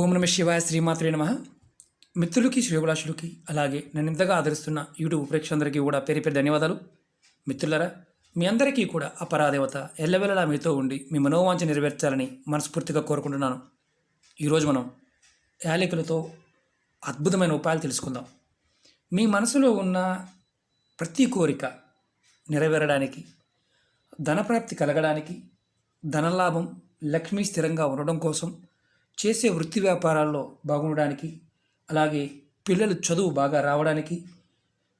ఓం నమ శివాయ శ్రీమాత్రే నమ. మిత్రులకి శ్రేభిలాషులకి అలాగే నన్ను ఇంతగా ఆదరిస్తున్న యూట్యూబ్ ప్రేక్షకులందరికీ కూడా పేరు పేరు ధన్యవాదాలు. మిత్రులరా మీ అందరికీ కూడా అపరాదేవత ఎల్లవెల్లలా మీతో ఉండి మీ మనోవాంఛ నెరవేర్చాలని మనస్ఫూర్తిగా కోరుకుంటున్నాను. ఈరోజు మనం యాలికలతో అద్భుతమైన ఉపాయాలు తెలుసుకుందాం. మీ మనసులో ఉన్న ప్రతి కోరిక నెరవేరడానికి ధనప్రాప్తి కలగడానికి ధనలాభం లక్ష్మీ స్థిరంగా ఉండడం కోసం చేసే వృత్తి వ్యాపారాల్లో బాగుండడానికి అలాగే పిల్లలు చదువు బాగా రావడానికి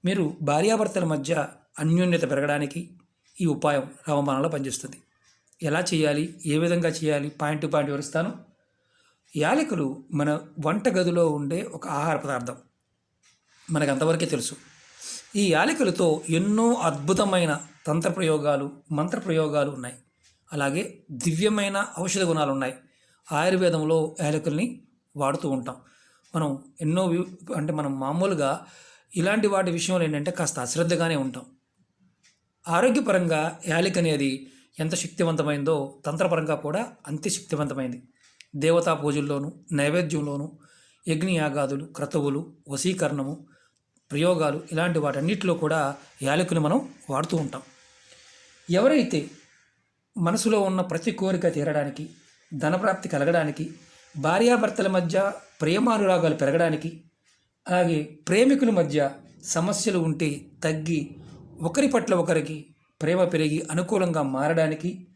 మీరు భార్యాభర్తల మధ్య అన్యోన్యత పెరగడానికి ఈ ఉపాయం రవమానంలో పనిచేస్తుంది. ఎలా చేయాలి? ఏ విధంగా చేయాలి? పాయింట్ టు పాయింట్ వివరిస్తాను. యాలకులు మన వంటగదిలో ఉండే ఒక ఆహార పదార్థం. మనకు అంతవరకే తెలుసు. ఈ యాలకులతో ఎన్నో అద్భుతమైన తంత్ర ప్రయోగాలు మంత్ర ప్రయోగాలు ఉన్నాయి. అలాగే దివ్యమైన ఔషధ గుణాలు ఉన్నాయి ఆయుర్వేదంలో యాలకుల్ని వాడుతూ ఉంటాం. మనం ఎన్నో అంటే మనం మామూలుగా ఇలాంటి వాటి విషయంలో ఏంటంటే కాస్త అశ్రద్ధగానే ఉంటాం. ఆరోగ్యపరంగా యాలిక్ అనేది ఎంత శక్తివంతమైందో తంత్రపరంగా కూడా అంతే శక్తివంతమైంది. దేవతా పూజల్లోనూ నైవేద్యంలోనూ యజ్ఞయాగాదులు క్రతువులు వశీకరణము ప్రయోగాలు ఇలాంటి వాటన్నిటిలో కూడా యాలకుని మనం వాడుతూ ఉంటాం. ఎవరైతే మనసులో ఉన్న ప్రతి కోరిక తీరడానికి ధనప్రాప్తి కలగడానికి భార్యాభర్తల మధ్య ప్రేమానురాగాలు పెరగడానికి అలాగే ప్రేమికుల మధ్య సమస్యలు ఉంటే తగ్గి ఒకరి పట్ల ఒకరికి ప్రేమ పెరిగి అనుకూలంగా మారడానికి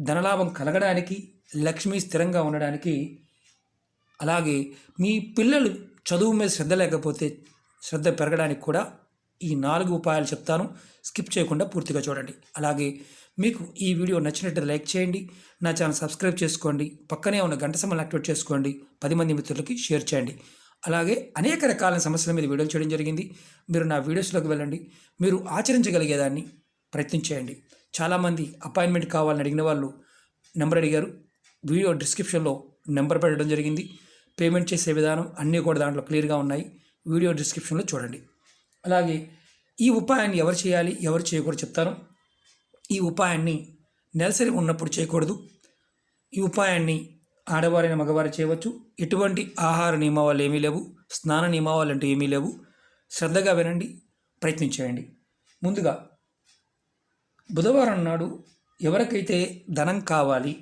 ధనలాభం కలగడానికి లక్ష్మి స్థిరంగా ఉండడానికి అలాగే మీ పిల్లలు చదువు మీద శ్రద్ధ లేకపోతే శ్రద్ధ పెరగడానికి కూడా ఈ నాలుగు ఉపాయాలు చెప్తాను. స్కిప్ చేయకుండా పూర్తిగా చూడండి. అలాగే మీకు ఈ వీడియో నచ్చినట్టు లైక్ చేయండి నా ఛానల్ సబ్స్క్రైబ్ చేసుకోండి పక్కనే ఉన్న గంట సమయం యాక్టివేట్ చేసుకోండి పది మంది మిత్రులకి షేర్ చేయండి. అలాగే అనేక రకాల సమస్యల మీద వీడియోలు చేయడం జరిగింది. మీరు నా వీడియోస్లోకి వెళ్ళండి. మీరు ఆచరించగలిగేదాన్ని ప్రయత్నం చేయండి. చాలామంది అపాయింట్మెంట్ కావాలని అడిగిన వాళ్ళు నెంబర్ అడిగారు. వీడియో డిస్క్రిప్షన్లో నెంబర్ పెట్టడం జరిగింది. పేమెంట్ చేసే విధానం అన్నీ కూడా దాంట్లో క్లియర్గా ఉన్నాయి. వీడియో డిస్క్రిప్షన్లో చూడండి. అలాగే ఈ ఉపాయాన్ని ఎవరు చేయాలి ఎవరు చేయకూడదు చెప్తాను. ఈ ఉపాయాన్ని నెలసరి ఉన్నప్పుడు చేయకూడదు. ఈ ఉపాయాన్ని ఆడవారైన మగవారు చేయవచ్చు. ఎటువంటి ఆహార నియమావళి ఏమీ లేవు. స్నాన నియమావళి అంటూ ఏమీ లేవు. శ్రద్ధగా వినండి ప్రయత్నం చేయండి. ముందుగా బుధవారం నాడు ఎవరికైతే ధనం కావాలి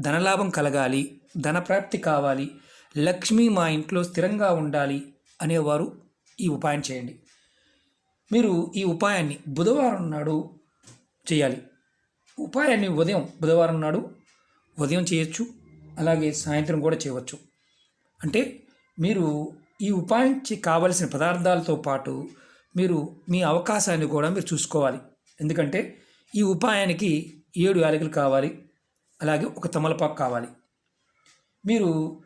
ధనలాభం కలగాలి ధనప్రాప్తి కావాలి లక్ష్మి మా ఇంట్లో స్థిరంగా ఉండాలి అనేవారు ఈ ఉపాయం చేయండి. మీరు ఈ ఉపాయాన్ని బుధవారం నాడు చేయాలి. ఉపాయాన్ని ఉదయం బుధవారం నాడు ఉదయం చేయొచ్చు అలాగే సాయంత్రం కూడా చేయవచ్చు. అంటే మీరు ఈ ఉపాయంకి కావలసిన పదార్థాలతో పాటు మీరు మీ అవకాశాన్ని కూడా మీరు చూసుకోవాలి. ఎందుకంటే ఈ ఉపాయానికి ఏడు యాలకులు కావాలి అలాగే ఒక తమలపాకు కావాలి. మీరు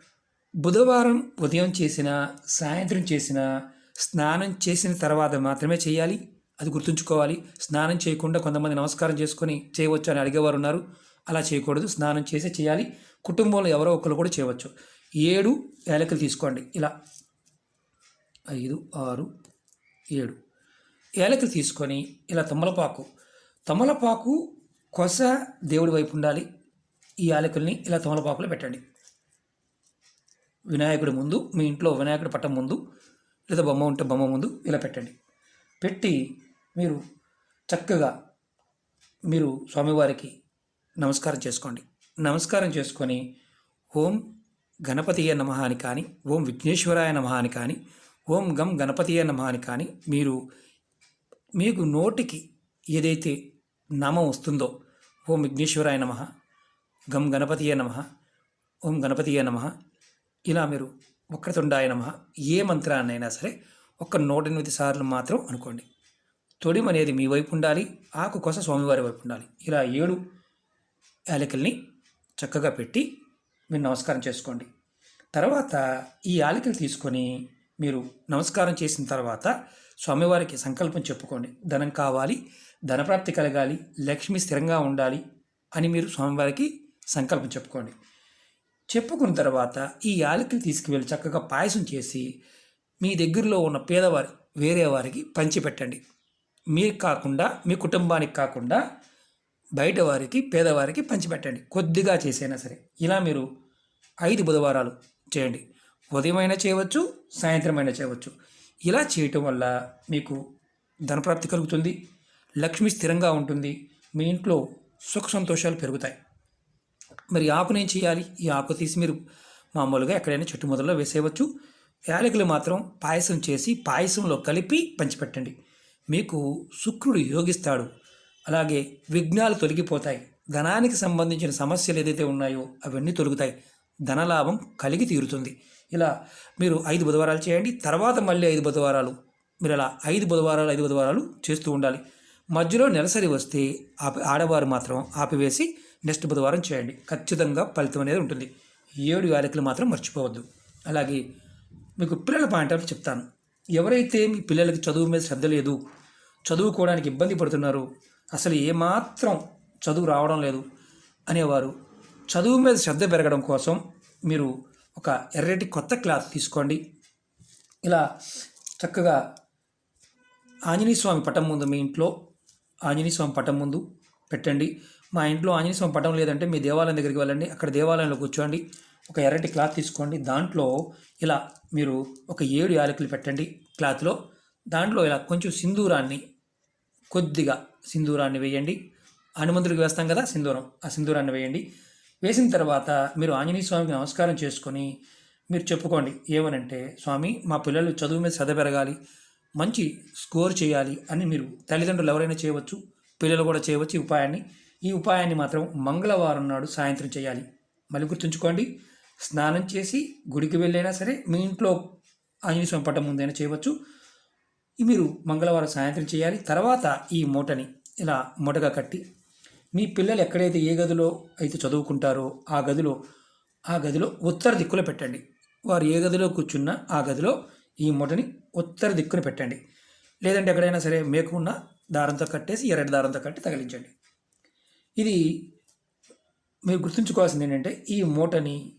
బుధవారం ఉదయం చేసిన సాయంత్రం చేసిన స్నానం చేసిన తర్వాత మాత్రమే చేయాలి. అది గుర్తుంచుకోవాలి. స్నానం చేయకుండా కొంతమంది నమస్కారం చేసుకొని చేయవచ్చు అని అడిగేవారు ఉన్నారు అలా చేయకూడదు. స్నానం చేసి చేయాలి. కుటుంబంలో ఎవరో ఒకరు కూడా చేయవచ్చు. ఏడు ఏలకలు తీసుకోండి. ఇలా. ఐదు ఆరు ఏడు. ఏలకలు తీసుకొని ఇలా తమలపాకు. తమలపాకు కొస దేవుడి వైపు ఉండాలి. ఈ యాలకుల్ని ఇలా తమలపాకులో పెట్టండి. వినాయకుడి ముందు మీ ఇంట్లో వినాయకుడి పట్టం ముందు లేదా బొమ్మ ఉంటే బొమ్మ ముందు ఇలా పెట్టండి. పెట్టి మీరు చక్కగా మీరు స్వామివారికి నమస్కారం చేసుకోండి. నమస్కారం చేసుకొని ఓం గణపతియ నమ అని కానీ ఓం విఘ్నేశ్వరాయ నమ అని కానీ ఓం గం గణపతియ నమ అని కానీ మీరు మీకు నోటికి ఏదైతే నామం వస్తుందో ఓం విఘ్నేశ్వరాయ నమ గం గణపతియ నమ ఓం గణపతియ నమ ఇలా మీరు వక్రతుండాయ నమ ఏ మంత్రాన్నైనా సరే ఒక్క నూట ఎనిమిది సార్లు మాత్రం అనుకోండి. తొడిమనేది మీ వైపు ఉండాలి ఆకు కొస స్వామివారి వైపు ఉండాలి. ఇలా ఏడు యాలకుల్ని చక్కగా పెట్టి మీరు నమస్కారం చేసుకోండి. తర్వాత ఈ యాలకులు తీసుకొని మీరు నమస్కారం చేసిన తర్వాత స్వామివారికి సంకల్పం చెప్పుకోండి. ధనం కావాలి ధనప్రాప్తి కలగాలి లక్ష్మి స్థిరంగా ఉండాలి అని మీరు స్వామివారికి సంకల్పం చెప్పుకోండి. చెప్పుకున్న తర్వాత ఈ యాలకులు తీసుకువెళ్ళి చక్కగా పాయసం చేసి మీ దగ్గరలో ఉన్న పేదవారి వేరే వారికి పంచిపెట్టండి. మీరు కాకుండా మీ కుటుంబానికి కాకుండా బయట వారికి పేదవారికి పంచిపెట్టండి. కొద్దిగా చేసైనా సరే. ఇలా మీరు ఐదు బుధవారాలు చేయండి. ఉదయం అయినా చేయవచ్చు సాయంత్రం అయినా చేయవచ్చు. ఇలా చేయటం వల్ల మీకు ధనప్రాప్తి కలుగుతుంది లక్ష్మి స్థిరంగా ఉంటుంది మీ ఇంట్లో సుఖ సంతోషాలు పెరుగుతాయి. మరి ఆకును ఏం చేయాలి? ఈ ఆకు తీసి మీరు మామూలుగా ఎక్కడైనా చెట్టు మొదల్లో వేసేయవచ్చు. యాలకులు మాత్రం పాయసం చేసి పాయసంలో కలిపి పంచిపెట్టండి. మీకు శుక్రుడు యోగిస్తాడు. అలాగే విఘ్నాలు తొలగిపోతాయి. ధనానికి సంబంధించిన సమస్యలు ఏదైతే ఉన్నాయో అవన్నీ తొలుగుతాయి. ధనలాభం కలిగి తీరుతుంది. ఇలా మీరు ఐదు బుధవారాలు చేయండి. తర్వాత మళ్ళీ ఐదు బుధవారాలు. మీరు అలా ఐదు బుధవారాలు ఐదు బుధవారాలు చేస్తూ ఉండాలి. మధ్యలో నెలసరి వస్తే ఆపి ఆడవారు మాత్రం ఆపివేసి నెక్స్ట్ బుధవారం చేయండి. ఖచ్చితంగా ఫలితం అనేది ఉంటుంది. ఏడు యాలకులు మాత్రం మర్చిపోవద్దు. అలాగే మీకు పిల్లల పాయింట్ చెప్తాను. ఎవరైతే మీ పిల్లలకి చదువు మీద శ్రద్ధ లేదు చదువుకోవడానికి ఇబ్బంది పడుతున్నారు అసలు ఏమాత్రం చదువు రావడం లేదు అనేవారు చదువు మీద శ్రద్ధ పెరగడం కోసం మీరు ఒక ఎర్రటి కొత్త క్లాత్ తీసుకోండి. ఇలా చక్కగా ఆంజనేయ స్వామి పటం ముందు మీ ఇంట్లో ఆంజనేయ స్వామి పటం ముందు పెట్టండి. మా ఇంట్లో ఆంజనేయ స్వామి పటం లేదంటే మీ దేవాలయం దగ్గరికి వెళ్ళండి. అక్కడ దేవాలయంలో కూర్చోండి. ఒక ఎర్రటి క్లాత్ తీసుకోండి. దాంట్లో ఇలా మీరు ఒక ఏడు యాలకులు పెట్టండి క్లాత్లో. దాంట్లో ఇలా కొంచెం సింధూరాన్ని కొద్దిగా సింధూరాన్ని వేయండి. హనుమంతుడికి వేస్తాం కదా సింధూరం. ఆ సింధూరాన్ని వేయండి. వేసిన తర్వాత మీరు ఆంజనేయ స్వామికి నమస్కారం చేసుకొని మీరు చెప్పుకోండి. ఏమనంటే స్వామి మా పిల్లలు చదువు మీద శ్రద్ధ పెరగాలి మంచి స్కోర్ చేయాలి అని మీరు తల్లిదండ్రులు ఎవరైనా చేయవచ్చు పిల్లలు కూడా చేయవచ్చు ఈ ఉపాయాన్ని. ఈ ఉపాయాన్ని మాత్రం మంగళవారం నాడు సాయంత్రం చేయాలి. మళ్ళీ గుర్తుంచుకోండి స్నానం చేసి గుడికి వెళ్ళైనా సరే మీ ఇంట్లో ఆంజనేయ స్వామి పట్టం ముందైనా చేయవచ్చు. మీరు మంగళవారం సాయంత్రం చేయాలి. తర్వాత ఈ మూటని ఇలా మూటగా కట్టి మీ పిల్లలు ఎక్కడైతే ఏ గదిలో అయితే చదువుకుంటారో ఆ గదిలో ఆ గదిలో ఉత్తర దిక్కులో పెట్టండి. వారు ఏ గదిలో కూర్చున్నా ఆ గదిలో ఈ మూటని ఉత్తర దిక్కున పెట్టండి. లేదంటే ఎక్కడైనా సరే మేకున్న దారంతో కట్టేసి ఎర్రటి దారంతో కట్టి తగిలించండి. ఇది మీరు గుర్తుంచుకోవాల్సింది ఏంటంటే ఈ మూటని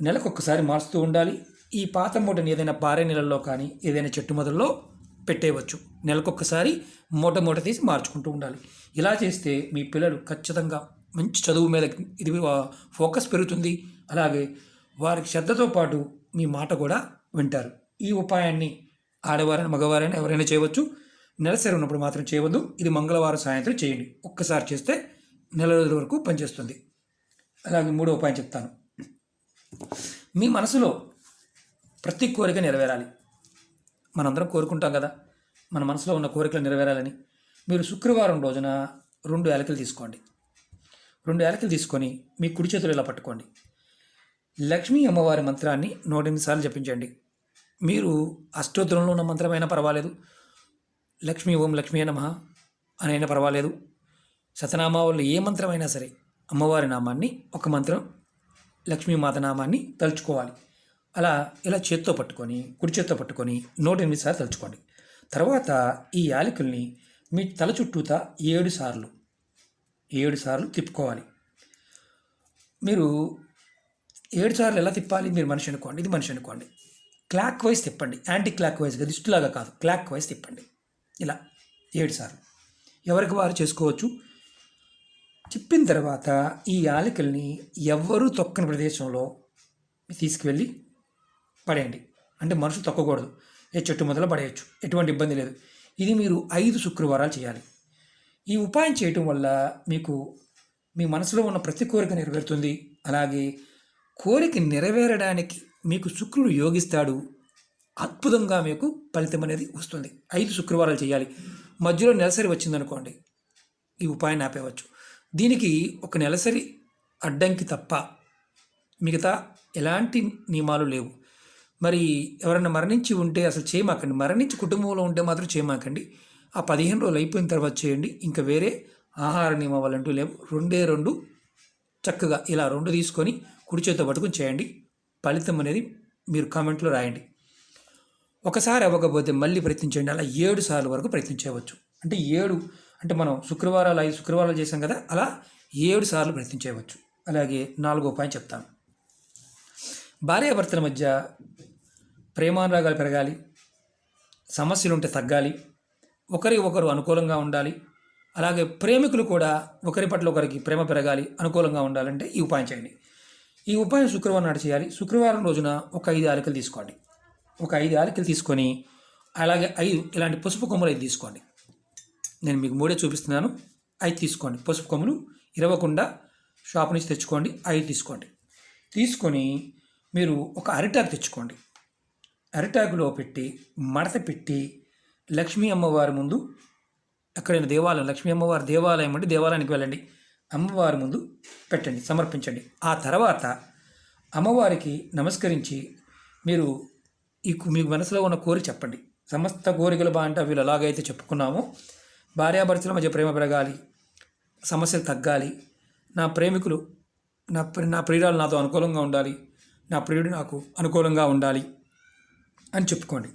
నెలకొకసారి మారుస్తూ ఉండాలి. ఈ పాత మూటని ఏదైనా పారే నీళ్ళల్లో కానీ ఏదైనా చెట్టు మొదల్లో పెట్టేయవచ్చు. నెలకొకసారి మూట మూట తీసి మార్చుకుంటూ ఉండాలి. ఇలా చేస్తే మీ పిల్లలు ఖచ్చితంగా మంచి చదువు మీద ఇది ఫోకస్ పెరుగుతుంది. అలాగే వారికి శ్రద్ధతో పాటు మీ మాట కూడా వింటారు. ఈ ఉపాయాన్ని ఆడవారైనా మగవారైనా ఎవరైనా చేయవచ్చు. నెలసరి ఉన్నప్పుడు మాత్రం చేయవద్దు. ఇది మంగళవారం సాయంత్రం చేయండి. ఒక్కసారి చేస్తే నెల రోజుల వరకు పనిచేస్తుంది. అలాగే మూడో ఉపాయం చెప్తాను. మీ మనసులో ప్రతి కోరిక నెరవేరాలి. మనందరం కోరుకుంటాం కదా. మన మనసులో ఉన్న కోరికలు నెరవేరాలని. మీరు శుక్రవారం రోజున రెండు యాలకులు తీసుకోండి. రెండు యాలకులు తీసుకొని మీ కుడి చేతులు ఇలా పట్టుకోండి. లక్ష్మీ అమ్మవారి మంత్రాన్ని నూటెనిమిది సార్లు జపించండి. మీరు అష్టోత్తరంలో ఉన్న మంత్రమైనా పర్వాలేదు. లక్ష్మీ ఓం లక్ష్మీ నమ అని అయినా పర్వాలేదు. శతనామావుల్లో ఏ మంత్రమైనా సరే అమ్మవారి నామాన్ని ఒక మంత్రం లక్ష్మీమాత నామాన్ని తలుచుకోవాలి. అలా ఇలా చేత్తో పట్టుకొని కుడి చేత్తో పట్టుకొని నూట ఎనిమిది సార్లు తలుచుకోండి. తర్వాత ఈ యాలకుల్ని మీ తల చుట్టూతా ఏడు సార్లు ఏడు సార్లు తిప్పుకోవాలి. మీరు ఏడు సార్లు ఎలా తిప్పాలి? మీరు మనిషి అనుకోండి ఇది మనిషి అనుకోండి. క్లాక్ వైజ్ తిప్పండి. యాంటీ క్లాక్ వైజ్గా దిష్టిలాగా కాదు. క్లాక్ వైజ్ తిప్పండి. ఇలా ఏడు సార్లు. ఎవరికి వారు చేసుకోవచ్చు? చెప్పిన తర్వాత ఈ యాలకుల్ని ఎవ్వరూ తొక్కని ప్రదేశంలో తీసుకువెళ్ళి పడేయండి. అంటే మనుషులు తొక్కకూడదు. ఏ చెట్టు మొదలు పడేయచ్చు. ఎటువంటి ఇబ్బంది లేదు. ఇది మీరు ఐదు శుక్రవారాలు చేయాలి. ఈ ఉపాయం చేయటం వల్ల మీకు మీ మనసులో ఉన్న ప్రతి కోరిక నెరవేరుతుంది. అలాగే కోరిక నెరవేరడానికి మీకు శుక్రుడు యోగిస్తాడు. అద్భుతంగా మీకు ఫలితం అనేది వస్తుంది. ఐదు శుక్రవారాలు చేయాలి. మధ్యలో నెలసరి వచ్చిందనుకోండి. ఈ ఉపాయాన్ని ఆపేయవచ్చు. దీనికి ఒక నెలసరి అడ్డంకి తప్ప మిగతా ఎలాంటి నియమాలు లేవు. మరి ఎవరైనా మరణించి ఉంటే అసలు చేయమాకండి. మరణించి కుటుంబంలో ఉంటే మాత్రం చేయమాకండి. ఆ పదిహేను రోజులు అయిపోయిన తర్వాత చేయండి. ఇంకా వేరే ఆహార నియమాలు అంటూ లేవు. రెండే రెండు చక్కగా ఇలా రెండు తీసుకొని కుడి చేతితో పట్టుకుని చేయండి. ఫలితం అనేది మీరు కామెంట్లో రాయండి. ఒకసారి అవ్వకపోతే మళ్ళీ ప్రయత్నించండి. అలా ఏడు సార్లు వరకు ప్రయత్నించవచ్చు. అంటే ఏడు అంటే మనం శుక్రవారాలు ఐదు శుక్రవారాలు చేసాం కదా అలా ఏడు సార్లు ప్రయత్నించవచ్చు అలాగే నాలుగో ఉపాయం చెప్తాను. భార్యాభర్తల మధ్య ప్రేమానురాగాలు పెరగాలి సమస్యలు ఉంటే తగ్గాలి ఒకరి ఒకరు అనుకూలంగా ఉండాలి అలాగే ప్రేమికులు కూడా ఒకరి పట్ల ఒకరికి ప్రేమ పెరగాలి అనుకూలంగా ఉండాలంటే ఈ ఉపాయం చేయండి. ఈ ఉపాయం శుక్రవారం నాడు చేయాలి. శుక్రవారం రోజున ఒక ఐదు యాలకులు తీసుకోండి. ఒక ఐదు యాలకులు తీసుకొని అలాగే ఐదు ఇలాంటి పసుపు కొమ్మలు అయితే తీసుకోండి. నేను మీకు మూడే చూపిస్తున్నాను. అవి తీసుకోండి. పసుపు కొమ్ములు ఇరవకుండా షాప్ నుంచి తెచ్చుకోండి. అవి తీసుకోండి. తీసుకొని మీరు ఒక అరిటాకు తెచ్చుకోండి. అరిటాకులో పెట్టి మడత పెట్టి లక్ష్మీ అమ్మవారి ముందు ఎక్కడైనా దేవాలయం లక్ష్మీ అమ్మవారి దేవాలయం అంటే దేవాలయానికి వెళ్ళండి. అమ్మవారి ముందు పెట్టండి సమర్పించండి. ఆ తర్వాత అమ్మవారికి నమస్కరించి మీరు ఈ మీకు మనసులో ఉన్న కోరిక చెప్పండి. సమస్త కోరికలు బాగుంటే వీళ్ళు ఎలాగైతే చెప్పుకున్నామో భార్యాభర్తల మధ్య ప్రేమ పెరగాలి సమస్యలు తగ్గాలి. నా ప్రేమికులు నా ప్రి- నా ప్రియురాలు నాతో అనుకూలంగా ఉండాలి. నా ప్రియుడు నాకు అనుకూలంగా ఉండాలి అని చెప్పుకోండి.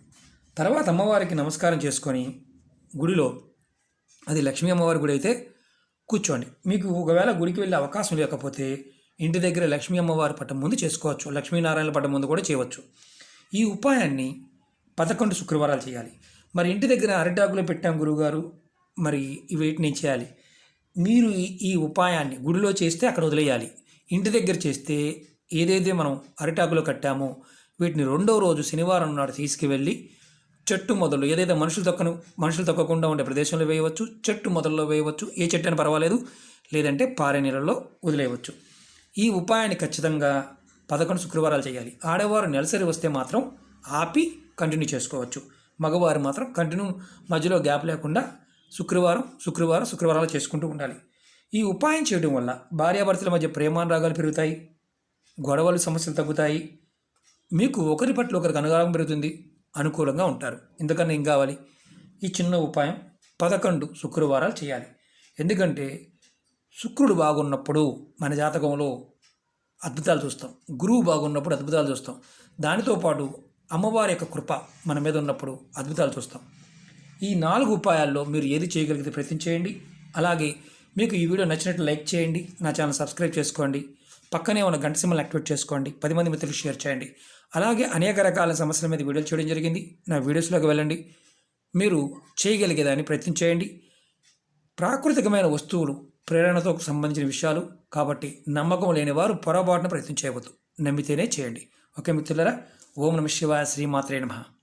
తర్వాత అమ్మవారికి నమస్కారం చేసుకొని గుడిలో అది లక్ష్మీ అమ్మవారి గుడి అయితే కూర్చోండి. మీకు ఒకవేళ గుడికి వెళ్ళే అవకాశం లేకపోతే ఇంటి దగ్గర లక్ష్మీ అమ్మవారి పట్టం ముందు చేసుకోవచ్చు. లక్ష్మీనారాయణ పట్టం ముందు కూడా చేయవచ్చు. ఈ ఉపాయాన్ని పదకొండు శుక్రవారాలు చేయాలి. మరి ఇంటి దగ్గర అరిటాకులో పెట్టాం గురువుగారు. మరి వీటిని చేయాలి? మీరు ఈ- ఈ ఉపాయాన్ని గుడిలో చేస్తే అక్కడ వదిలేయాలి. ఇంటి దగ్గర చేస్తే ఏదైతే మనం అరిటాకులో కట్టామో వీటిని రెండో రోజు శనివారం నాడు తీసుకువెళ్ళి చెట్టు మొదలు ఏదైతే మనుషులు తొక్కను మనుషులు తొక్కకుండా ఉండే ప్రదేశంలో వేయవచ్చు చెట్టు మొదల్లో వేయవచ్చు ఏ చెట్టు అయినా పర్వాలేదు లేదంటే పారే నీళ్ళల్లో వదిలేయవచ్చు. ఈ ఉపాయాన్ని ఖచ్చితంగా పదకొండు శుక్రవారాలు చేయాలి. ఆడవారు నెలసరి వస్తే మాత్రం ఆపి కంటిన్యూ చేసుకోవచ్చు. మగవారు మాత్రం కంటిన్యూ మధ్యలో గ్యాప్ లేకుండా శుక్రవారం శుక్రవారం శుక్రవారాలు చేసుకుంటూ ఉండాలి. ఈ ఉపాయం చేయడం వల్ల భార్యాభర్తల మధ్య ప్రేమానురాగాలు పెరుగుతాయి గొడవలు సమస్యలు తగ్గుతాయి. మీకు ఒకరి పట్ల ఒకరికి అనుగారం పెరుగుతుంది అనుకూలంగా ఉంటారు. ఎందుకన్నా ఏం కావాలి? ఈ చిన్న ఉపాయం పదకొండు శుక్రవారాలు చేయాలి. ఎందుకంటే శుక్రుడు బాగున్నప్పుడు మన జాతకంలో అద్భుతాలు చూస్తాం. గురువు బాగున్నప్పుడు అద్భుతాలు చూస్తాం. దానితో పాటు అమ్మవారి యొక్క కృప మన మీద ఉన్నప్పుడు అద్భుతాలు చూస్తాం. ఈ నాలుగు ఉపాయాల్లో మీరు ఏది చేయగలిగితే ప్రయత్నం చేయండి. అలాగే మీకు ఈ వీడియో నచ్చినట్లు లైక్ చేయండి. నా ఛానల్ సబ్స్క్రైబ్ చేసుకోండి. పక్కనే ఉన్న గంట సింబల్ యాక్టివేట్ చేసుకోండి. పది మంది మిత్రులు షేర్ చేయండి. అలాగే అనేక రకాల సమస్యల మీద వీడియోలు చేయడం జరిగింది. నా వీడియోస్లోకి వెళ్ళండి. మీరు చేయగలిగేదాన్ని ప్రయత్నం చేయండి. ప్రాకృతికమైన వస్తువులు ప్రేరణతో సంబంధించిన విషయాలు కాబట్టి నమ్మకం లేని వారు పొరపాటున ప్రయత్నం చేయవద్దు. నమ్మితేనే చేయండి. ఓకే మిత్రులరా ఓం నమ శివాయ శ్రీమాత్రే నమః.